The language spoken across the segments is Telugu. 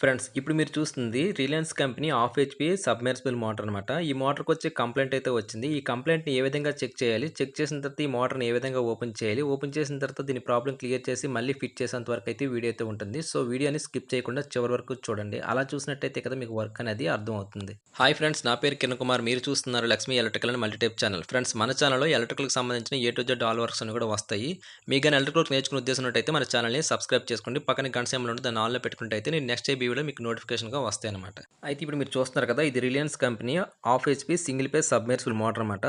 ఫ్రెండ్స్ ఇప్పుడు మీరు చూస్తుంది Reliance company half HP submersible motor అనమాట ఈ మోటార్కి వచ్చే కంప్లైంట్ అయితే వచ్చింది. ఈ కంప్లైంట్ని ఏ విధంగా చెక్ చేయాలి? చెక్ చేసిన తర్వాత ఈ మోటార్ని ఏ విధంగా ఓపెన్ చేయాలి? ఓపెన్ చేసిన తర్వాత దీని ప్రాబ్లం క్లియర్ చేసి మళ్ళీ ఫిట్ చేసేంత వరకు అయితే వీడియో అయితే ఉంటుంది. సో వీడియోని స్కిప్ చేయకుండా చివరి వరకు చూడండి. అలా చూసినట్టయితే కదా మీకు వర్క్ అనేది అర్థం అవుతుంది హాయ్ ఫ్రెండ్స్ నా పేరు కిరణ్ కుమార్. మీరు చూస్తున్నారు Lakshmi electrical and multitype channel. Friends మన ఛానల్లో ఎలక్ట్రికల్కి సంబంధించిన A to Z all works అని కూడా వస్తాయి. మీకు కానీ ఎలక్ట్రికల్ నేర్చుకునే ఉద్దేశం అయితే మన ఛానల్ని సబ్స్క్రైబ్ చేసుకోండి. పక్కన గంట సేమలు ఉంటే దాన్ని ఆన్లో పెట్టుకుంటే అయితే నేను నెక్స్ట్ వీడియోలో మీకు నోటిఫికేషన్గా వస్తాయి అనమాట అయితే ఇప్పుడు మీరు చూస్తున్నారు కదా ఇది Reliance company half HP single phase submersible motor అనమాట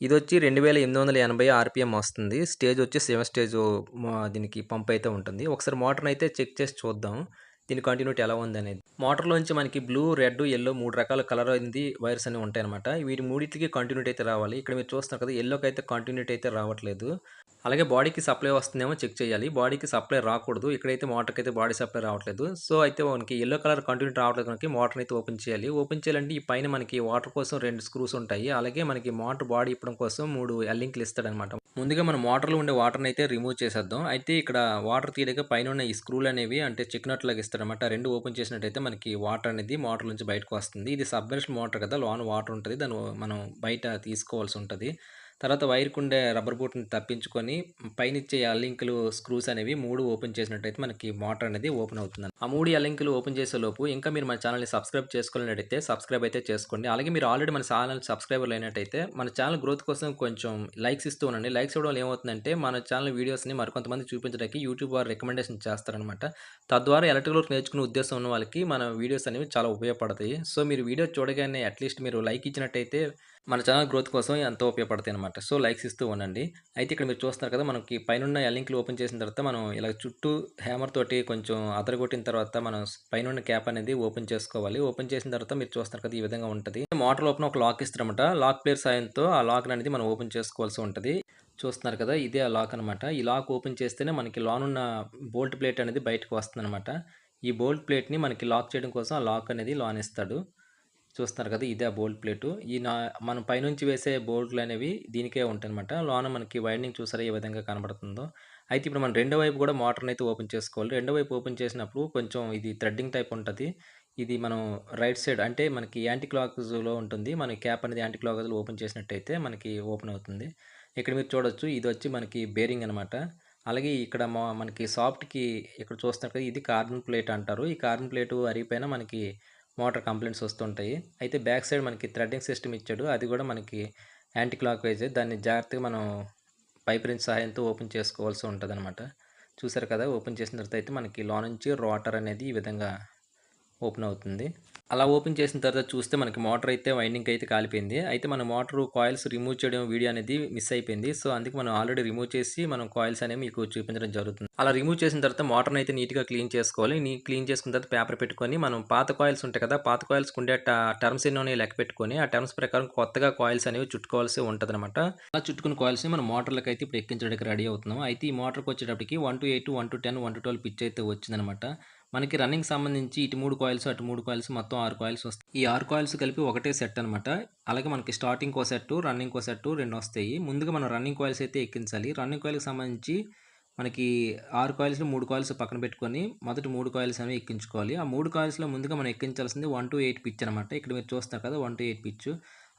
ఇది వచ్చి రెండు వేల ఎనిమిది వందల ఎనభై ఆర్పిఎం వస్తుంది. స్టేజ్ వచ్చి సెవెన్ స్టేజ్ దీనికి పంప్ అయితే ఉంటుంది. ఒకసారి మోటార్ అయితే చెక్ చేసి చూద్దాం. దీని కంటిన్యూటీ ఎలా ఉంది అనేది మోటార్లోంచి మనకి బ్లూ రెడ్ ఎల్లో మూడు రకాల కలర్ అయింది వైర్స్ అనేవి ఉంటాయన్నమాట. వీటి మూడింటికి కంటిన్యూటీ అయితే రావాలి. ఇక్కడ మీరు చూస్తున్నారు కదా ఎల్లోకి అయితే కంటిన్యూటీ అయితే రావట్లేదు. అలాగే బాడీకి సప్లై వస్తుందేమో చెక్ చేయాలి. బాడీకి సప్లై రాకూడదు. ఇక్కడైతే మోటార్కి అయితే బాడీ సప్లై రావట్లేదు. సో అయితే మనకి ఎల్లో కలర్ కంటిన్యూటీ రావట్లేదు మనకి మోటార్ అయితే ఓపెన్ చేయాలి. ఓపెన్ చేయాలంటే ఈ పైన మనకి వాటర్ కోసం రెండు స్క్రూస్ ఉంటాయి. అలాగే మనకి మోటార్ బాడీ ఇప్పడం కోసం మూడు ఎల్లింక్లు ఇస్తాడనమాట ముందుగా మనం మోటార్లో ఉండే వాటర్ని అయితే రిమూవ్ చేసేద్దాం. అయితే ఇక్కడ వాటర్ తీయడానికి పైన ఉన్న ఈ స్క్రూలు అనేవి అంటే చిక్నట్లాగా ఇస్తాడనమాట రెండు ఓపెన్ చేసినట్టయితే మనకి వాటర్ అనేది మోటార్ నుంచి బయటకు వస్తుంది. ఇది సబ్మెర్షన్ మోటార్ కదా లోన్ వాటర్ ఉంటుంది. దాన్ని మనం బయట తీసుకోవాల్సి ఉంటుంది. తర్వాత వైర్కి ఉండే రబ్బర్ బూట్ని తప్పించుకొని పైన ఇచ్చే అల్లింకులు స్క్రూస్ అనేవి మూడు ఓపెన్ చేసినట్టయితే మనకి మోటార్ అనేది ఓపెన్ అవుతుంది. ఆ మూడు అల్లింకులు ఓపెన్ చేసే లోపు ఇంకా మీరు మన ఛానల్ని సబ్స్క్రైబ్ చేసుకోలేనట్టయితే సబ్స్క్రైబ్ అయితే చేసుకోండి. అలాగే మీరు ఆల్రెడీ మన ఛానల్ సబ్స్క్రైబర్ అయినట్టయితే మన ఛానల్ గ్రోత్ కోసం కొంచెం లైక్స్ ఇస్తూ ఉండండి. లైక్స్ ఇవ్వడం ఏమవుతుందంటే మన ఛానల్ వీడియోస్ని మరికొంతమంది చూపించడానికి యూట్యూబ్ వారు రికమెండేషన్ చేస్తారనమాట తద్వారా ఎలక్ట్రికల్ వర్క్ నేర్చుకునే ఉద్దేశం ఉన్న వాళ్ళకి మన వీడియోస్ అనేవి చాలా ఉపయోగపడతాయి. సో మీరు వీడియో చూడగానే అట్లీస్ట్ మీరు లైక్ ఇచ్చినట్టయితే మన ఛానల్ గ్రోత్ కోసం ఎంతో ఉపయోగపడతాయి అనమాట సో లైక్స్ ఇస్తూ ఉండండి. అయితే ఇక్కడ మీరు చూస్తున్నారు కదా మనకి పైన లింక్లు ఓపెన్ చేసిన తర్వాత మనం ఇలా చుట్టూ హ్యామర్ తోటి కొంచెం అదరగొట్టిన తర్వాత మనం పైన ఉన్న క్యాప్ అనేది ఓపెన్ చేసుకోవాలి. ఓపెన్ చేసిన తర్వాత మీరు చూస్తున్నారు కదా ఈ విధంగా ఉంటుంది. మోటార్ ఓపెన్ ఒక లాక్ ఇస్తారన్నమాట. లాక్ ప్లేయర్ సాయంతో ఆ లాక్ అనేది మనం ఓపెన్ చేసుకోవాల్సి ఉంటుంది. చూస్తున్నారు కదా ఇదే ఆ లాక్ అనమాట ఈ లాక్ ఓపెన్ చేస్తేనే మనకి లాన్ ఉన్న బోల్ట్ ప్లేట్ అనేది బయటకు వస్తుంది ఈ బోల్ట్ ప్లేట్ని మనకి లాక్ చేయడం కోసం ఆ లాక్ అనేది లాన్ ఇస్తాడు. చూస్తున్నారు కదా ఇదే బోల్ట్ ప్లేటు. ఈ నా మనం పైనుంచి వేసే బోల్ట్లు అనేవి దీనికే ఉంటాయన్నమాట. లోన మనకి వైండింగ్ చూసారా ఏ విధంగా కనబడుతుందో. అయితే ఇప్పుడు మనం రెండో వైపు కూడా మోటార్ని అయితే ఓపెన్ చేసుకోవాలి. రెండో వైపు ఓపెన్ చేసినప్పుడు కొంచెం ఇది థ్రెడ్డింగ్ టైప్ ఉంటుంది. ఇది మనం రైట్ సైడ్ అంటే మనకి యాంటీ క్లాక్స్లో ఉంటుంది. మన క్యాప్ అనేది యాంటీ క్లాక్స్లో ఓపెన్ చేసినట్టయితే మనకి ఓపెన్ అవుతుంది. ఇక్కడ మీరు చూడొచ్చు ఇది వచ్చి మనకి బేరింగ్ అనమాట అలాగే ఇక్కడ మా మనకి సాఫ్ట్కి ఇక్కడ చూస్తున్నారు కదా ఇది కార్బన్ ప్లేట్ అంటారు. ఈ కార్బన్ ప్లేటు అరిగిపోయినా మనకి మోటార్ కంప్లైంట్స్ వస్తుంటాయి. అయితే బ్యాక్ సైడ్ మనకి థ్రెడ్డింగ్ సిస్టమ్ ఇచ్చాడు. అది కూడా మనకి యాంటీ క్లాక్ వైజ్ దాన్ని జాగ్రత్తగా మనం పైప్ రించ్ సహాయంతో ఓపెన్ చేసుకోవాల్సి ఉంటుంది అనమాట చూసారు కదా ఓపెన్ చేసిన తర్వాత అయితే మనకి లో నుంచి రోటర్ అనేది ఈ విధంగా ఓపెన్ అవుతుంది. అలా ఓపెన్ చేసిన తర్వాత చూస్తే మనకి మోటార్ అయితే వైండింగ్ అయితే కాలిపోయింది. అయితే మన మోటార్ కాయిల్స్ రిమూవ్ చేయడం వీడియో అనేది మిస్ అయిపోయింది. సో అందుకే మనం ఆల్రెడీ రిమూవ్ చేసి మనం కాయిల్స్ అనేవి మీకు చూపించడం జరుగుతుంది. అలా రిమూవ్ చేసిన తర్వాత మోటార్ని అయితే నీట్గా క్లీన్ చేసుకోవాలి. నీ క్లీన్ చేసుకున్న తర్వాత పేపర్ పెట్టుకొని మనం పాత కాయిల్స్ ఉంటాయి కదా పాత కాయిల్స్ ఉండే టర్మ్స్ ఎన్నో లెక్క పెట్టుకొని ఆ టర్మ్స్ ప్రకారం కొత్తగా కాయిల్స్ అనేవి చుట్టుకోవాల్సి ఉంటుంది అనమాట అలా చుట్టుకున్న కాయిల్స్ని మనం మోటార్లకు అయితే ఇప్పుడు ఎక్కించడానికి రెడీ అవుతున్నాం. అయితే ఈ మోటార్కి వచ్చేటప్పటికి one two eight one two ten one two twelve pitch అయితే వచ్చిందనమాట మనకి రన్నింగ్ సంబంధించి ఇటు మూడు కాయిల్స్ అటు మూడు కాయిల్స్ మొత్తం ఆరు కాయిల్స్ వస్తాయి. ఈ ఆరు కాయిల్స్ కలిపి ఒకటే సెట్ అనమాట అలాగే మనకి starting co set running co set రెండు వస్తాయి. ముందుగా మనం రన్నింగ్ కాయిల్స్ అయితే ఎక్కించాలి. రన్నింగ్ కాయిల్కి సంబంధించి మనకి ఆరు కాయిల్స్లో మూడు కాయిల్స్ పక్కన పెట్టుకొని మొదటి మూడు కాయిల్స్ అనేవి ఎక్కించుకోవాలి. ఆ మూడు కాయిల్స్లో ముందుగా మనం ఎక్కించాల్సింది వన్ టు ఎయిట్ పిచ్ అనమాట ఇక్కడ మీరు చూస్తారు కదా వన్ టు ఎయిట్ పిచ్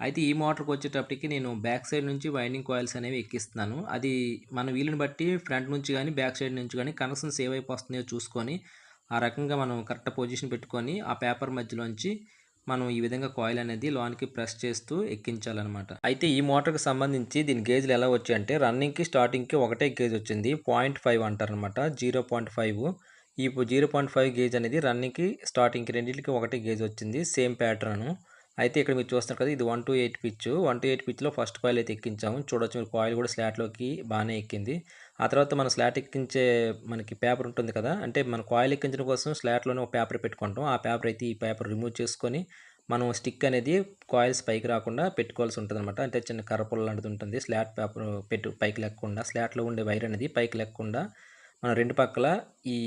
అయితే ఈ మోటార్కి వచ్చేటప్పటికి నేను బ్యాక్ సైడ్ నుంచి వైండింగ్ కాయిల్స్ అనేవి ఎక్కిస్తున్నాను. అది మన వీలుని బట్టి ఫ్రంట్ నుంచి కానీ బ్యాక్ సైడ్ నుంచి కానీ కనెక్షన్స్ ఏవైపు వస్తున్నాయో చూసుకొని ఆ రకంగా మనం కరెక్ట్ పొజిషన్ పెట్టుకొని ఆ పేపర్ మధ్యలోంచి మనం ఈ విధంగా కాయిల్ అనేది లోనికి ప్రెస్ చేస్తూ ఎక్కించాలన్నమాట. అయితే ఈ మోటార్కి సంబంధించి దీని గేజ్లు ఎలా వచ్చాయంటే రన్నింగ్కి స్టార్టింగ్కి ఒకటే గేజ్ వచ్చింది పాయింట్ ఫైవ్ అంటారనమాట జీరో పాయింట్ ఫైవ్. ఈ జీరో పాయింట్ ఫైవ్ గేజ్ అనేది రన్నింగ్కి స్టార్టింగ్కి రెండింటికి ఒకటే గేజ్ వచ్చింది సేమ్ ప్యాటర్న్. అయితే ఇక్కడ మీరు చూస్తున్నారు కదా ఇది one two eight pitch. One two eight పిచ్లో first coil అయితే ఎక్కించాము. చూడొచ్చు మీరు కాయిల్ కూడా స్లాట్లోకి బాగానే ఎక్కింది. ఆ తర్వాత మన స్లాట్ ఎక్కించే మనకి పేపర్ ఉంటుంది కదా అంటే మన కాయిల్ ఎక్కించడం కోసం స్లాట్లోనే ఒక పేపర్ పెట్టుకుంటాం. ఆ పేపర్ అయితే ఈ పేపర్ రిమూవ్ చేసుకొని మనం స్టిక్ అనేది కాయిల్స్ పైకి రాకుండా పెట్టుకోవాల్సి ఉంటుంది అనమాట అంటే చిన్న కర్రపుల్ల లాంటిది ఉంటుంది. స్లాట్ పేపర్ పెట్టు పైకి లేకుండా స్లాట్లో ఉండే వైర్ అనేది పైకి లేకుండా మనం రెండు పక్కల ఈ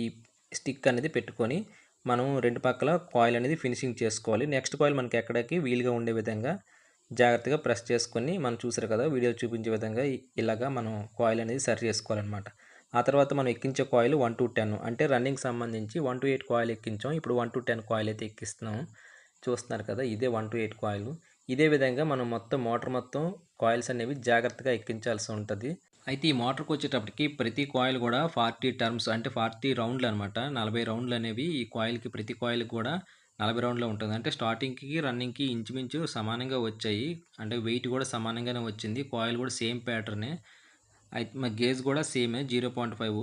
స్టిక్ అనేది పెట్టుకొని మనం రెండు పక్కల కాయిల్ అనేది ఫినిషింగ్ చేసుకోవాలి. నెక్స్ట్ కాయిల్ మనకి ఎక్కడికి? వీలుగా ఉండే విధంగా జాగ్రత్తగా ప్రెస్ చేసుకొని మనం చూసారు కదా వీడియో చూపించే విధంగా ఇలాగా మనం కాయిల్ అనేది సరి చేసుకోవాలన్నమాట. ఆ తర్వాత మనం ఎక్కించే కాయిల్ వన్ టు టెన్ అంటే రన్నింగ్ సంబంధించి వన్ టు ఎయిట్ కాయిల్ ఎక్కించాం. ఇప్పుడు వన్ టు టెన్ కాయిల్ అయితే ఎక్కిస్తున్నాం. చూస్తున్నారు కదా ఇదే వన్ టు ఎయిట్ కాయిల్ ఇదే విధంగా మనం మొత్తం మోటార్ మొత్తం కాయిల్స్ అనేవి జాగ్రత్తగా ఎక్కించాల్సి ఉంటుంది. అయితే ఈ మోటార్కి వచ్చేటప్పటికి ప్రతి కాయిల్ కూడా ఫార్టీ టర్మ్స్ అంటే ఫార్టీ రౌండ్లు అనమాట నలభై రౌండ్లు అనేవి ఈ కాయిల్కి ప్రతి కాయిల్కి కూడా నలభై రౌండ్లో ఉంటుంది. అంటే స్టార్టింగ్కి రన్నింగ్కి ఇంచుమించు సమానంగా వచ్చాయి. అంటే వెయిట్ కూడా సమానంగానే వచ్చింది. కాయిల్ కూడా సేమ్ ప్యాటర్నే. అయితే మా గేజ్ కూడా సేమే జీరో పాయింట్ ఫైవ్.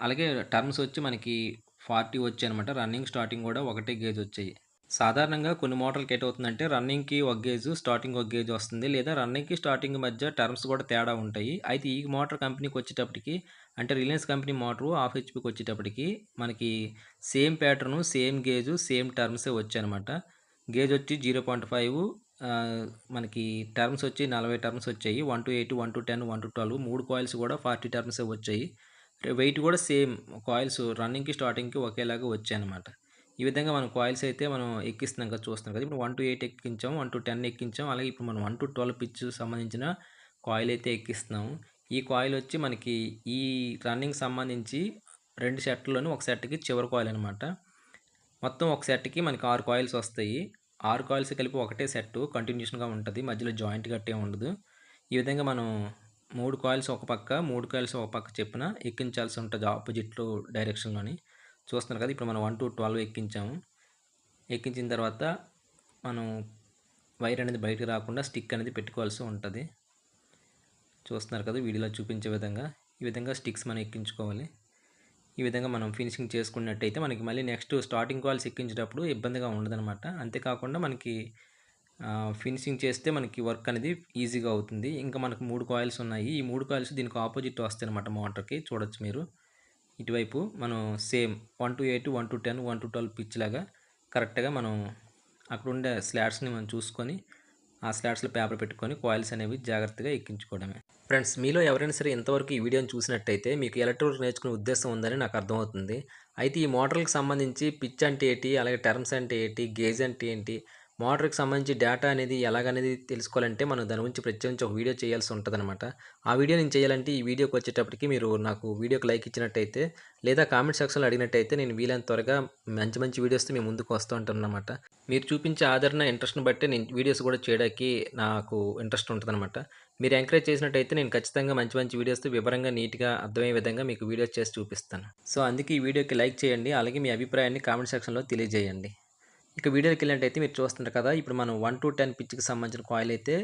అలాగే టర్మ్స్ వచ్చి మనకి ఫార్టీ వచ్చాయి అనమాట రన్నింగ్ స్టార్టింగ్ కూడా ఒకటే గేజ్ వచ్చాయి. సాధారణంగా కొన్ని మోటార్లకి అవుతుందంటే రన్నింగ్కి ఒక గేజ్ స్టార్టింగ్ ఒక గేజ్ వస్తుంది. లేదా రన్నింగ్కి స్టార్టింగ్ మధ్య టర్మ్స్ కూడా తేడా ఉంటాయి. అయితే ఈ మోటార్ కంపెనీకి వచ్చేటప్పటికి అంటే రిలయన్స్ కంపెనీ మోటారు హాఫ్ హెచ్పికి వచ్చేటప్పటికి మనకి same pattern same gauge same టర్మ్సే వచ్చాయన్నమాట. గేజ్ వచ్చి జీరో పాయింట్ ఫైవ్ మనకి టర్మ్స్ వచ్చి నలభై టర్మ్స్ వచ్చాయి. One two eight one two ten one two twelve మూడు కాయిల్స్ కూడా ఫార్టీ టర్మ్సే వచ్చాయి. వెయిట్ కూడా సేమ్ కాయిల్స్ రన్నింగ్కి స్టార్టింగ్కి ఒకేలాగా వచ్చాయి అనమాట ఈ విధంగా మనం కాయిల్స్ అయితే మనం ఎక్కిస్తున్నాం కదా చూస్తున్నాం కదా. ఇప్పుడు వన్ టు ఎయిట్ ఎక్కించాం వన్ టు టెన్ ఎక్కించాం అలాగే ఇప్పుడు మనం వన్ టు ట్వెల్వ్ పిచ్ సంబంధించిన కాయిల్ అయితే ఎక్కిస్తున్నాము ఈ కాయిల్ వచ్చి మనకి ఈ రన్నింగ్ సంబంధించి రెండు సెట్లోని ఒక సెట్కి చివరి కాయిల్ అనమాట మొత్తం ఒక సెట్కి మనకి ఆరు కాయిల్స్ వస్తాయి. ఆరు కాయిల్స్ కలిపి ఒకటే సెట్ కంటిన్యూషన్గా ఉంటుంది. మధ్యలో జాయింట్ గట్టే ఉండదు. ఈ విధంగా మనం మూడు కాయిల్స్ ఒక పక్క మూడు కాయిల్స్ ఒక పక్క చెప్పిన ఎక్కించాల్సి ఉంటుంది ఆపోజిట్లో డైరెక్షన్లోని చూస్తున్నారు కదా ఇప్పుడు మనం వన్ టు ట్వెల్వ్ ఎక్కించాము. ఎక్కించిన తర్వాత మనం వైర్ అనేది బయటకు రాకుండా స్టిక్ అనేది పెట్టుకోవాల్సి ఉంటుంది. చూస్తున్నారు కదా వీడియోలో చూపించే విధంగా. ఈ విధంగా స్టిక్స్ మనం ఎక్కించుకోవాలి. ఈ విధంగా మనం ఫినిషింగ్ చేసుకున్నట్టయితే మనకి మళ్ళీ నెక్స్ట్ స్టార్టింగ్ కాల్స్ ఎక్కించేటప్పుడు ఇబ్బందిగా ఉండదనమాట అంతేకాకుండా మనకి ఫినిషింగ్ చేస్తే మనకి వర్క్ అనేది ఈజీగా అవుతుంది. ఇంకా మనకు మూడు కాయిల్స్ ఉన్నాయి. ఈ మూడు కాయిల్స్ దీనికి ఆపోజిట్ వస్తాయి అనమాట మోటార్కి చూడొచ్చు మీరు. ఇటువైపు మనం same one two eight one two ten one two twelve pitch లాగా కరెక్ట్గా మనం అక్కడ ఉండే స్లాట్స్ని మనం చూసుకొని ఆ స్లాట్స్లో పేపర్ పెట్టుకొని కాయిల్స్ అనేవి జాగ్రత్తగా ఎక్కించుకోవడమే. ఫ్రెండ్స్ మీలో ఎవరైనా సరే ఇంతవరకు ఈ వీడియోని చూసినట్టయితే మీకు ఎలక్ట్రిక్ నేర్చుకునే ఉద్దేశం ఉందని నాకు అర్థమవుతుంది. అయితే ఈ మోటార్లకు సంబంధించి పిచ్ అంటే ఏంటి అలాగే టర్మ్స్ అంటే ఏంటి గేజ్ అంటే ఏంటి మోటార్కి సంబంధించి డేటా అనేది ఎలాగనేది తెలుసుకోవాలంటే మనం దాని గురించి ప్రత్యేకించి ఒక వీడియో చేయాల్సి ఉంటుంది అనమాట ఆ వీడియో నేను చేయాలంటే ఈ వీడియోకి వచ్చేటప్పటికి మీరు నాకు వీడియోకి లైక్ ఇచ్చినట్టయితే లేదా కామెంట్ సెక్షన్లో అడిగినట్టయితే నేను వీలైన త్వరగా మంచి మంచి వీడియోస్తో మీ ముందుకు వస్తూ ఉంటాను మీరు చూపించే ఆదరణ ఇంట్రెస్ట్ని బట్టి నేను వీడియోస్ కూడా చేయడానికి నాకు ఇంట్రెస్ట్ ఉంటుందన్నమాట. మీరు ఎంకరేజ్ చేసినట్టయితే నేను ఖచ్చితంగా మంచి మంచి వీడియోస్తో వివరంగా నీట్గా అర్థమయ్యే విధంగా మీకు వీడియోస్ చేసి చూపిస్తాను. సో అందుకే ఈ వీడియోకి లైక్ చేయండి అలాగే మీ అభిప్రాయాన్ని కామెంట్ సెక్షన్లో తెలియజేయండి. ఇక వీడియోకి వెళ్ళినట్టయితే మీరు చూస్తున్నారు కదా ఇప్పుడు మనం వన్ టు టెన్ పిచ్కి సంబంధించిన కాయిల్ అయితే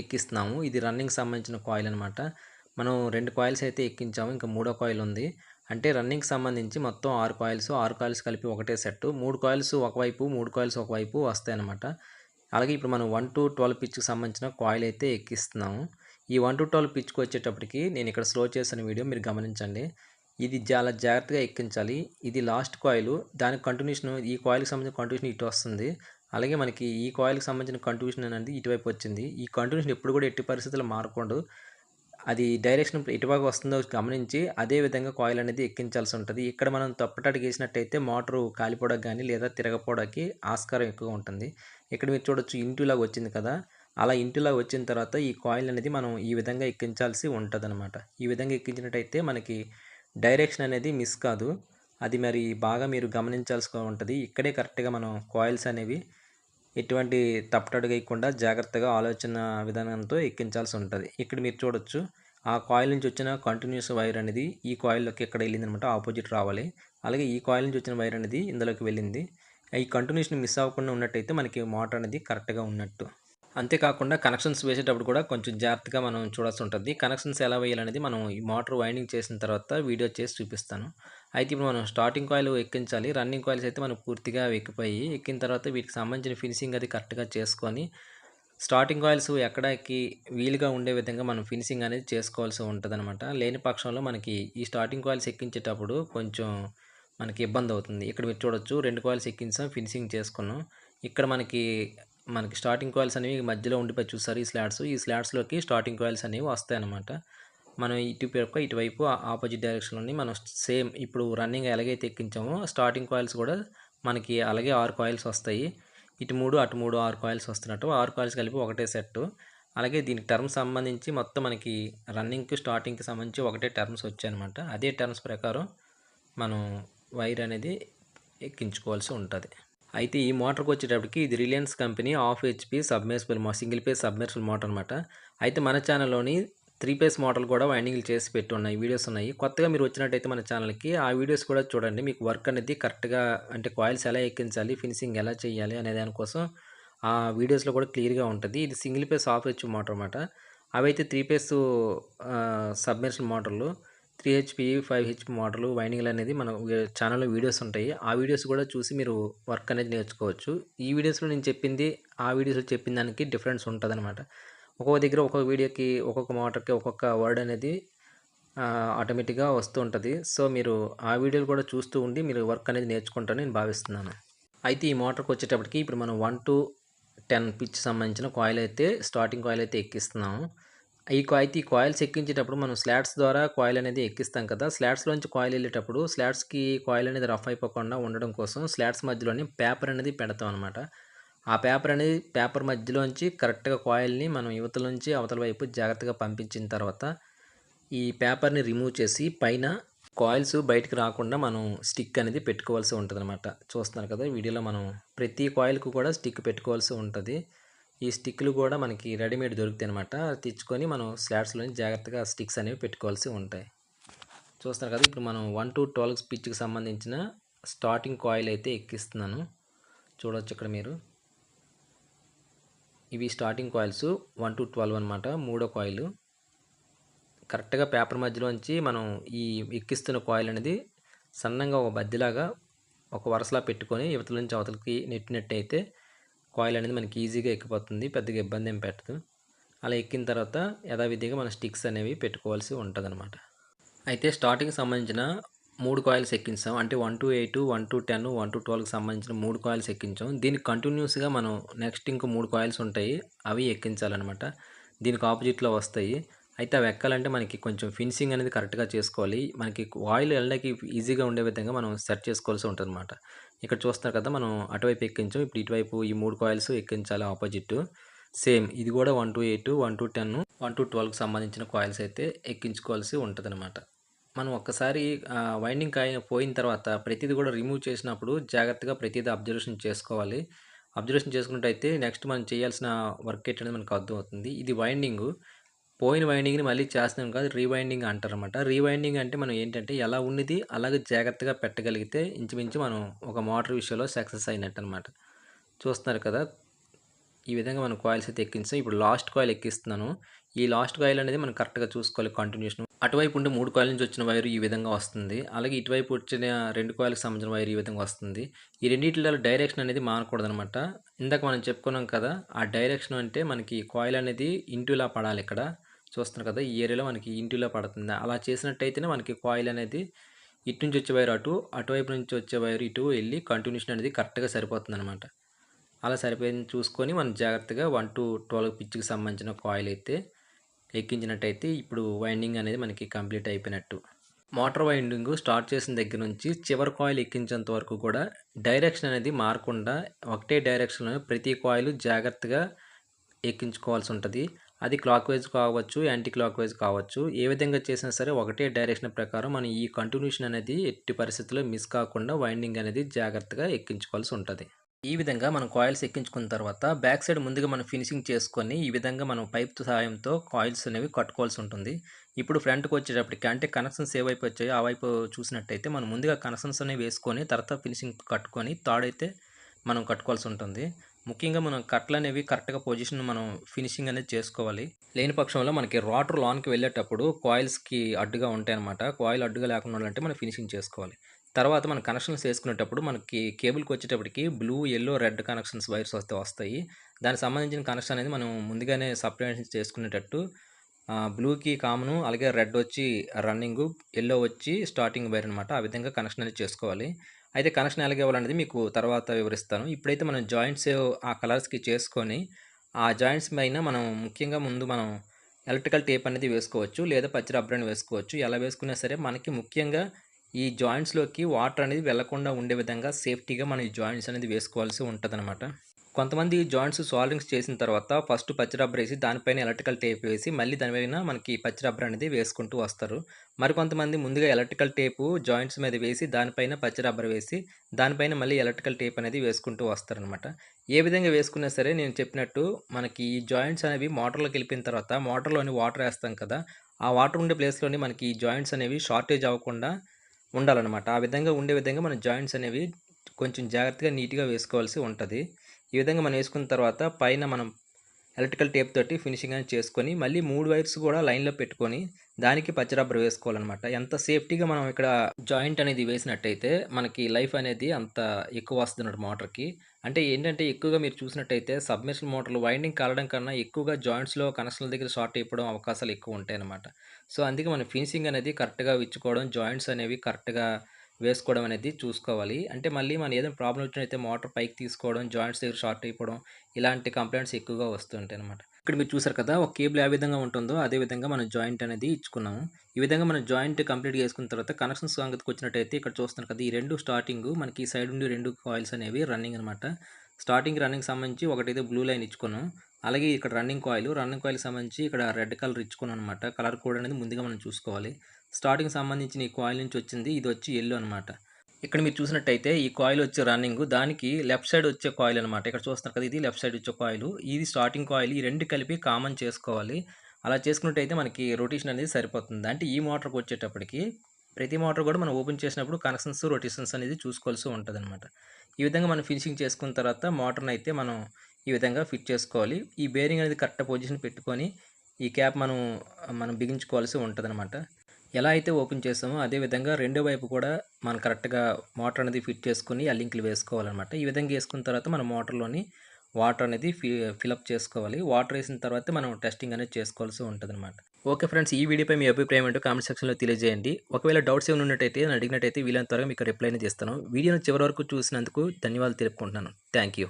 ఎక్కిస్తున్నాము. ఇది రన్నింగ్ సంబంధించిన కాయిల్ అనమాట మనం రెండు కాయిల్స్ అయితే ఎక్కించాము ఇంకా మూడో కాయిల్ ఉంది. అంటే రన్నింగ్ సంబంధించి మొత్తం ఆరు కాయిల్స్ ఆరు కాయిల్స్ కలిపి ఒకటే సెట్ మూడు కాయిల్స్ ఒకవైపు మూడు కాయిల్స్ ఒకవైపు వస్తాయన్నమాట అలాగే ఇప్పుడు మనం వన్ టు ట్వెల్వ్ పిచ్కి సంబంధించిన కాయిల్ అయితే ఎక్కిస్తున్నాము. ఈ వన్ టు ట్వెల్వ్ పిచ్కి వచ్చేటప్పటికి నేను ఇక్కడ స్లో చేసిన వీడియో మీరు గమనించండి. ఇది చాలా జాగ్రత్తగా ఎక్కించాలి. ఇది లాస్ట్ కాయిల్ దాని కంటిన్యూషన్ ఈ కాయిల్కి సంబంధించిన కంటిన్యూషన్ ఇటు వస్తుంది. అలాగే మనకి ఈ కాయిల్కి సంబంధించిన కంటిన్యూషన్ అనేది ఇటువైపు వచ్చింది. ఈ కంటిన్యూషన్ ఎప్పుడు కూడా ఎట్టి పరిస్థితుల్లో మారకూడదు. అది డైరెక్షన్ ఎటువైపు వస్తుందో గమనించి అదే విధంగా కాయిల్ అనేది ఎక్కించాల్సి ఉంటుంది. ఇక్కడ మనం తప్పటాటు గీసినట్టయితే మోటారు కాలిపోవడానికి కానీ లేదా తిరగపోవడానికి ఆస్కారం ఎక్కువ ఉంటుంది. ఇక్కడ మీరు చూడొచ్చు ఇంటిలాగా వచ్చింది కదా. అలా ఇంటిలాగా వచ్చిన తర్వాత ఈ కాయిల్ అనేది మనం ఈ విధంగా ఎక్కించాల్సి ఉంటుంది ఈ విధంగా ఎక్కించినట్టయితే మనకి డైరెక్షన్ అనేది మిస్ కాదు. అది మరి బాగా మీరు గమనించాల్సి ఉంటుంది. ఇక్కడే కరెక్ట్గా మనం కాయిల్స్ అనేవి ఎటువంటి తప్పటడుగకుండా జాగ్రత్తగా ఆలోచన విధానంతో ఎక్కించాల్సి ఉంటుంది. ఇక్కడ మీరు చూడొచ్చు ఆ కాయిల్ నుంచి వచ్చిన కంటిన్యూస్ వైర్ అనేది ఈ కాయిల్లోకి ఎక్కడ వెళ్ళింది అనమాట ఆపోజిట్ రావాలి. అలాగే ఈ కాయిల్ నుంచి వచ్చిన వైర్ అనేది ఇందులోకి వెళ్ళింది. ఈ కంటిన్యూషన్ మిస్ అవ్వకుండా ఉన్నట్టయితే మనకి మోటార్ అనేది కరెక్ట్గా ఉన్నట్టు. అంతేకాకుండా కనెక్షన్స్ వేసేటప్పుడు కూడా కొంచెం జాగ్రత్తగా మనం చూడాల్సి ఉంటుంది. కనెక్షన్స్ ఎలా వేయాలనేది మనం ఈ మోటార్ వైండింగ్ చేసిన తర్వాత వీడియో చేసి చూపిస్తాను. అయితే ఇప్పుడు మనం స్టార్టింగ్ కాయిల్ ఎక్కించాలి. రన్నింగ్ కాయిల్స్ అయితే మనం పూర్తిగా ఎక్కిపోయి ఎక్కిన తర్వాత వీటికి సంబంధించిన ఫినిషింగ్ అది కరెక్ట్గా చేసుకొని స్టార్టింగ్ కాయిల్స్ ఎక్కడికి వీలుగా ఉండే విధంగా మనం ఫినిషింగ్ అనేది చేసుకోవాల్సి ఉంటుంది లేని పక్షంలో మనకి ఈ స్టార్టింగ్ కాయిల్స్ ఎక్కించేటప్పుడు కొంచెం మనకి ఇబ్బంది అవుతుంది. ఇక్కడ మీరు చూడొచ్చు రెండు కాయిల్స్ ఎక్కించాం ఫినిషింగ్ చేసుకున్నాం. ఇక్కడ మనకి మనకి స్టార్టింగ్ కాయిల్స్ అనేవి మధ్యలో ఉండిపోయి చూస్తారు ఈ స్లాట్స్ ఈ స్లాట్స్లోకి స్టార్టింగ్ కాయిల్స్ అనేవి వస్తాయి అన్నమాట. మనం ఇటువైపు ఇటువైపు ఆపోజిట్ డైరెక్షన్లోని మనం సేమ్ ఇప్పుడు రన్నింగ్ ఎలాగైతే ఎక్కించామో స్టార్టింగ్ కాయిల్స్ కూడా మనకి అలాగే ఆరు కాయిల్స్ వస్తాయి. ఇటు మూడు అటు మూడు ఆరు కాయిల్స్ వస్తున్నట్టు ఆరు కాయిల్స్ కలిపి ఒకటే సెట్ అలాగే దీనికి టర్మ్స్ సంబంధించి మొత్తం మనకి రన్నింగ్‌కి, స్టార్టింగ్‌కి సంబంధించి ఒకటే టర్మ్స్ వచ్చాయనమాట. అదే టర్మ్స్ ప్రకారం మనం వైర్ అనేది ఎక్కించుకోవాల్సి ఉంటుంది. అయితే ఈ మోటార్కి వచ్చేటప్పటికి ఇది Reliance company half HP submersible single phase submersible motor అనమాట. అయితే మన ఛానల్‌లోని త్రీ పేస్ మోటార్లు కూడా వైండింగ్‌లు చేసి పెట్టి ఉన్నాయి వీడియోస్ ఉన్నాయి. కొత్తగా మీరు వచ్చినట్టయితే మన ఛానల్‌కి ఆ వీడియోస్ కూడా చూడండి. మీకు వర్క్ అనేది కరెక్ట్‌గా అంటే కాయిల్స్ ఎలా ఎక్కించాలి, ఫినిషింగ్ ఎలా చేయాలి అనే దానికోసం ఆ వీడియోస్‌లో కూడా క్లియర్‌గా ఉంటుంది ఇది single phase half H motor అనమాట. అవైతే త్రీ పేస్ ఆహ్, సబ్‌మెర్సిబుల్ మోటార్లు త్రీ హెచ్పి ఫైవ్ హెచ్పి మోటార్లు వైండింగ్‌లు అనేది మన ఛానల్‌లో వీడియోస్ ఉంటాయి. ఆ వీడియోస్ కూడా చూసి మీరు వర్క్ అనేది నేర్చుకోవచ్చు. ఈ వీడియోస్‌లో నేను చెప్పింది ఆ వీడియోస్‌లో చెప్పిన దానికి డిఫరెన్స్ ఉంటదనమాట. ఒక్కొక్క దగ్గర ఒక్కొక్క వీడియోకి, ఒక్కొక్క మోటార్‌కి ఒక్కొక్క వర్డ్ అనేది ఆటోమేటిక్‌గా వస్తూ ఉంటుంది సో, మీరు ఆ వీడియోలు కూడా చూస్తూ ఉండి మీరు వర్క్ అనేది నేర్చుకుంటారని నేను భావిస్తున్నాను. అయితే ఈ మోటార్‌కొచ్చేటప్పటికి ఇప్పుడు మనం 1-10 పిచ్ సంబంధించిన కాయిల్ అయితే స్టార్టింగ్ కాయిల్ అయితే ఎక్కిస్తున్నాము. ఈ అయితే ఈ కాయిల్స్ ఎక్కించేటప్పుడు మనం స్లాట్స్ ద్వారా కాయిల్ అనేది ఎక్కిస్తాం కదా! స్లాట్స్‌లోంచి కాయిల్ వెళ్ళేటప్పుడు స్లాట్స్‌కి కాయిల్ అనేది రఫ్ అయిపోకుండా ఉండడం కోసం స్లాట్స్ మధ్యలోనే పేపర్ అనేది పెడతాం అనమాట. ఆ పేపర్ అనేది పేపర్ మధ్యలోంచి కరెక్ట్‌గా కాయిల్‌ని మనం ఇవతల నుంచి అవతల వైపు జాగ్రత్తగా పంపించిన తర్వాత ఈ పేపర్‌ని రిమూవ్ చేసి పైన కాయిల్స్ బయటికి రాకుండా మనం స్టిక్ అనేది పెట్టుకోవాల్సి ఉంటుంది అనమాట చూస్తున్నారు కదా! వీడియోలో మనం ప్రతి కాయిల్కు కూడా స్టిక్ పెట్టుకోవాల్సి ఉంటుంది ఈ స్టిక్‌లు కూడా మనకి రెడీమేడ్ దొరుకుతాయనమాట. తెచ్చుకొని మనం స్లాట్స్‌లోని జాగ్రత్తగా స్టిక్స్ అనేవి పెట్టుకోవాల్సి ఉంటాయి. చూస్తున్నారు కదా! ఇప్పుడు మనం 1-12 పిచ్‌కి సంబంధించిన స్టార్టింగ్ కాయిల్ అయితే ఎక్కిస్తున్నాను. చూడొచ్చు ఇక్కడ మీరు. ఇవి స్టార్టింగ్ కాయిల్స్ 1-12 అనమాట. మూడో కాయిలు. కరెక్ట్‌గా పేపర్ మధ్యలోంచి మనం ఈ ఎక్కిస్తున్న కాయిల్ అనేది సన్నంగా ఒక బద్దిలాగా ఒక వరుసలా పెట్టుకొని ఇవతల నుంచి అవతలకి నెట్టినట్టయితే కాయిల్ అనేది మనకి ఈజీగా ఎక్కిపోతుంది. పెద్దగా ఇబ్బంది ఏం పెట్టదు. అలా ఎక్కిన తర్వాత యథావిధిగా మన స్టిక్స్ అనేవి పెట్టుకోవాల్సి ఉంటదనమాట. అయితే స్టార్టింగ్‌కి సంబంధించిన మూడు కాయిల్స్ ఎక్కించాం. అంటే 1-8, 1-10, 1-12కి సంబంధించిన మూడు కాయిల్స్ ఎక్కించాం. దీనికి కంటిన్యూస్‌గా మనం నెక్స్ట్ ఇంకో మూడు కాయిల్స్ ఉంటాయి. అవి ఎక్కించాలనమాట. దీనికి ఆపోజిట్‌లో వస్తాయి. అయితే అవి ఎక్కాలంటే మనకి కొంచెం ఫినిషింగ్ అనేది కరెక్ట్‌గా చేసుకోవాలి. మనకి ఆయిల్ వెళ్ళడానికి ఈజీగా ఉండే విధంగా మనం సెట్ చేసుకోవాల్సి ఉంటదనమాట. ఇక్కడ చూస్తున్నారు కదా! మనం అటువైపు ఎక్కించాం. ఇప్పుడు ఇటువైపు ఈ మూడు కాయిల్స్ ఎక్కించాలి ఆపోజిట్. సేమ్ ఇది కూడా 1-8, 1-10, 1-12కి సంబంధించిన కాయిల్స్ అయితే ఎక్కించుకోవాల్సి ఉంటదనమాట. మనం ఒక్కసారి వైండింగ్ కాయిన్ పోయిన తర్వాత ప్రతిదీ కూడా రిమూవ్ చేసినప్పుడు జాగ్రత్తగా ప్రతిదీ అబ్జర్వేషన్ చేసుకోవాలి. అబ్జర్వేషన్ చేసుకున్నట్టయితే నెక్స్ట్ మనం చేయాల్సిన వర్క్ ఏంటనేది మనకు అర్థమవుతుంది. ఇది వైండింగు. పోయిన వైండింగ్‌ని మళ్ళీ చేస్తున్నాం కాదు రీవైండింగ్ అంటారు అనమాట రీవైండింగ్ అంటే మనం ఏంటంటే ఎలా ఉన్నది అలాగే జాగ్రత్తగా పెట్టగలిగితే ఇంచుమించు మనం ఒక మోటార్ విషయంలో సక్సెస్ అయినట్టు అనమాట చూస్తున్నారు కదా! ఈ విధంగా మనం కాయిల్స్ అయితే ఎక్కించాం. ఇప్పుడు లాస్ట్ కాయిల్ ఎక్కిస్తున్నాను. ఈ లాస్ట్ కాయిల్ అనేది మనం కరెక్ట్‌గా చూసుకోవాలి కంటిన్యూషన్. అటువైపు ఉండే మూడు కాయిల్ నుంచి వచ్చిన వైర్ ఈ విధంగా వస్తుంది. అలాగే ఇటువైపు వచ్చిన రెండు కాయిల్‌కి సంబంధించిన వైర్ ఈ విధంగా వస్తుంది. ఈ రెండింటిలో డైరెక్షన్ అనేది మారకూడదనమాట. ఇందాక మనం చెప్పుకున్నాం కదా! ఆ డైరెక్షన్ అంటే మనకి కాయిల్ అనేది ఇంటూలా పడాలి ఇక్కడ. చూస్తున్నారు కదా! ఈ ఏరియాలో మనకి ఇంటిలో పడుతుంది. అలా చేసినట్టయితేనే మనకి కాయిల్ అనేది ఇటు నుంచి వచ్చే వైర్ అటు, అటువైపు నుంచి వచ్చే వైర్ ఇటు వెళ్ళి కంటిన్యూషన్ అనేది కరెక్ట్‌గా సరిపోతుంది అనమాట అలా సరిపోయింది చూసుకొని మనం జాగ్రత్తగా 1-12 పిచ్‌కి సంబంధించిన కాయిల్ అయితే ఎక్కించినట్టయితే ఇప్పుడు వైండింగ్ అనేది మనకి కంప్లీట్ అయిపోయినట్టు. మోటార్ వైండింగ్ స్టార్ట్ చేసిన దగ్గర నుంచి చివరి కాయిల్ ఎక్కించేంత వరకు కూడా డైరెక్షన్ అనేది మారకుండా ఒకటే డైరెక్షన్‌లో ప్రతి కాయిల్ జాగ్రత్తగా ఎక్కించుకోవాల్సి ఉంటుంది అది క్లాక్ వైజ్ కావచ్చు, యాంటీ క్లాక్ వైజ్ కావచ్చు. ఏ విధంగా చేసినా సరే ఒకటే డైరెక్షన్ ప్రకారం మనం ఈ కంటిన్యూషన్ అనేది ఎట్టి పరిస్థితుల్లో మిస్ కాకుండా వైండింగ్ అనేది జాగ్రత్తగా ఎక్కించుకోవాల్సి ఉంటుంది ఈ విధంగా మనం కాయిల్స్ ఎక్కించుకున్న తర్వాత బ్యాక్ సైడ్ ముందుగా మనం ఫినిషింగ్ చేసుకొని ఈ విధంగా మనం పైప్ సహాయంతో కాయిల్స్ అనేవి కట్టుకోవాల్సి ఉంటుంది. ఇప్పుడు ఫ్రంట్‌కి వచ్చేటప్పటికి అంటే కనెక్షన్స్ ఏ వైపు వచ్చాయో ఆ వైపు చూసినట్టయితే మనం ముందుగా కనెక్షన్స్ అనేవి వేసుకొని తర్వాత ఫినిషింగ్ కట్టుకొని తాడైతే మనం కట్టుకోవాల్సి ఉంటుంది. ముఖ్యంగా మనం కట్లనేవి కరెక్ట్‌గా పొజిషన్ మనం ఫినిషింగ్ అనేది చేసుకోవాలి. లేని పక్షంలో మనకి రోటర్ లాన్కి వెళ్ళేటప్పుడు కాయిల్స్‌కి అడ్డుగా ఉంటాయన్నమాట. కాయిల్ అడ్డుగా లేకుండా ఉండాలంటే మనం ఫినిషింగ్ చేసుకోవాలి. తర్వాత మనం కనెక్షన్స్ వేసుకునేటప్పుడు మనకి కేబుల్‌కి వచ్చేటప్పటికి blue, yellow red connections wires వస్తే వస్తాయి. దానికి సంబంధించిన కనెక్షన్ అనేది మనం ముందుగానే సప్లై చేసుకునేటట్టు బ్లూకి కామను అలాగే రెడ్ వచ్చి రన్నింగు, ఎల్లో వచ్చి స్టార్టింగ్ వైర్ అనమాట. ఆ విధంగా కనెక్షన్ అనేది చేసుకోవాలి. అయితే కనెక్షన్ ఎలాగ ఇవ్వాలనేది మీకు తర్వాత వివరిస్తాను. ఇప్పుడైతే మనం జాయింట్స్ ఆ కలర్స్‌కి చేసుకొని ఆ జాయింట్స్ పైన మనం ముఖ్యంగా ముందు మనం ఎలక్ట్రికల్ టేప్ అనేది వేసుకోవచ్చు. లేదా పచ్చి రబ్బర్ అని వేసుకోవచ్చు. ఎలా వేసుకున్నా సరే మనకి ముఖ్యంగా ఈ జాయింట్స్‌లోకి వాటర్ అనేది వెళ్ళకుండా ఉండే విధంగా సేఫ్టీగా మనం ఈ జాయింట్స్ అనేది వేసుకోవాల్సి ఉంటుంది కొంతమంది జాయింట్స్ సాల్వింగ్స్ చేసిన తర్వాత ఫస్ట్ పచ్చి రబ్బర్ వేసి దానిపైన ఎలక్ట్రికల్ టేప్ వేసి మళ్ళీ దానిపైన మనకి పచ్చి రబ్బర్ అనేది వేసుకుంటూ వస్తారు. మరికొంతమంది ముందుగా ఎలక్ట్రికల్ టేపు జాయింట్స్ మీద వేసి దానిపైన పచ్చి రబ్బర్ వేసి దానిపైన మళ్ళీ ఎలక్ట్రికల్ టేప్ అనేది వేసుకుంటూ వస్తారనమాట ఏ విధంగా వేసుకున్నా సరే నేను చెప్పినట్టు మనకి ఈ జాయింట్స్ అనేవి మోటార్లోకి వెళ్ళిపోయిన తర్వాత మోటార్లోని వాటర్ వేస్తాం కదా ఆ వాటర్ ఉండే ప్లేస్లోని మనకి ఈ జాయింట్స్ అనేవి షార్టేజ్ అవ్వకుండా ఉండాలన్నమాట. ఆ విధంగా ఉండే విధంగా మన జాయింట్స్ అనేవి కొంచెం జాగ్రత్తగా నీట్గా వేసుకోవాల్సి ఉంటుంది. ఈ విధంగా మనం వేసుకున్న తర్వాత పైన మనం ఎలక్ట్రికల్ టేప్ తోటి ఫినిషింగ్ అనేది చేసుకొని మళ్ళీ మూడు వైర్స్ కూడా లైన్లో పెట్టుకొని దానికి పచ్చి రబ్బర్ వేసుకోవాలన్నమాట. ఎంత సేఫ్టీగా మనం ఇక్కడ జాయింట్ అనేది వేసినట్టయితే మనకి లైఫ్ అనేది అంత ఎక్కువ వస్తుంది మోటార్కి. అంటే ఏంటంటే ఎక్కువగా మీరు చూసినట్టయితే సబ్మెర్షన్ మోటార్లు వైండింగ్ కాలడం కన్నా ఎక్కువగా జాయింట్స్లో కనెక్షన్ల దగ్గర షార్ట్ అయిపోవడం అవకాశాలు ఎక్కువ ఉంటాయి అన్నమాట సో అందుకే మనం ఫినిషింగ్ అనేది కరెక్ట్గా ఇచ్చుకోవడం జాయింట్స్ అనేవి కరెక్ట్గా వేసుకోవడం అనేది చూసుకోవాలి. అంటే మళ్ళీ మనం ఏదైనా ప్రాబ్లం వచ్చినైతే మోటార్ పైకి తీసుకోవడం జాయింట్స్ దగ్గర షార్ట్ అయిపోవడం ఇలాంటి కంప్లైంట్స్ ఎక్కువగా వస్తుంటాయి అనమాట ఇక్కడ మీరు చూసారు కదా ఒక కేబుల్ ఏ విధంగా ఉంటుందో అదే విధంగా మనం జాయింట్ అనేది ఇచ్చుకున్నాము. ఈ విధంగా మనం జాయింట్ కంప్లీట్ చేసుకున్న తర్వాత కనెక్షన్ సంగతికి వచ్చినట్టయితే ఇక్కడ చూస్తున్నారు కదా ఈ రెండు స్టార్టింగ్ మనకి ఈ సైడ్ నుండి రెండు కాయిల్స్ అనేవి రన్నింగ్ అనమాట స్టార్టింగ్ రన్నింగ్ సంబంధించి ఒకటైతే బ్లూ లైన్ ఇచ్చుకున్నాం. అలాగే ఇక్కడ రన్నింగ్ కాయిల్ రన్నింగ్ కాయిల్ సంబంధించి ఇక్కడ రెడ్ కలర్ ఇచ్చుకున్నాం అనమాట కలర్ కోడ్ అనేది ముందుగా మనం చూసుకోవాలి. స్టార్టింగ్ సంబంధించిన ఈ కాయిల్ నుంచి వచ్చింది ఇది వచ్చి ఎల్లో అనమాట ఇక్కడ మీరు చూసినట్టయితే ఈ కాయిల్ వచ్చే రన్నింగ్ దానికి లెఫ్ట్ సైడ్ వచ్చే కాయిల్ అనమాట ఇక్కడ చూస్తున్నారు కదా ఇది లెఫ్ట్ సైడ్ వచ్చే కాయిల్. ఇది స్టార్టింగ్ కాయిల్. ఈ రెండు కలిపి కామన్ చేసుకోవాలి. అలా చేసుకున్నట్టయితే మనకి రొటేషన్ అనేది సరిపోతుంది. అంటే ఈ మోటార్కి వచ్చేటప్పటికి ప్రతి మోటార్ కూడా మనం ఓపెన్ చేసినప్పుడు కనెక్షన్స్ రొటేషన్స్ అనేది చూసుకోవాల్సి ఉంటుంది అనమాట ఈ విధంగా మనం ఫినిషింగ్ చేసుకున్న తర్వాత మోటార్ని అయితే మనం ఈ విధంగా ఫిట్ చేసుకోవాలి. ఈ బేరింగ్ అనేది కరెక్ట్ పొజిషన్ పెట్టుకొని ఈ క్యాప్ మనం మనం బిగించుకోవాల్సి ఉంటుంది అనమాట ఎలా అయితే ఓపెన్ చేసామో అదే విధంగా రెండో వైపు కూడా మనం కరెక్ట్గా మోటార్ అనేది ఫిట్ చేసుకుని ఆ లింకులు వేసుకోవాలన్నమాట. ఈ విధంగా వేసుకున్న తర్వాత మన మోటార్లోని వాటర్ అనేది ఫి ఫిలప్ చేసుకోవాలి. వాటర్ వేసిన తర్వాత మనం టెస్టింగ్ అనేది చేసుకోవాల్సి ఉంటుంది అనమాట ఓకే ఫ్రెండ్స్ ఈ వీడియోపై మీ అభిప్రాయం ఏంటో కామెంట్ సెక్షన్లో తెలియజేయండి. ఒకవేళ డౌట్స్ ఏమైనా ఉన్నట్టయితే నేను అడిగినట్టయితే వీలైన త్వరగా మీకు రిప్లై అనేది ఇస్తాను. వీడియోను చివరి వరకు చూసినందుకు ధన్యవాదాలు తెలుపుకుంటున్నాను. Thank you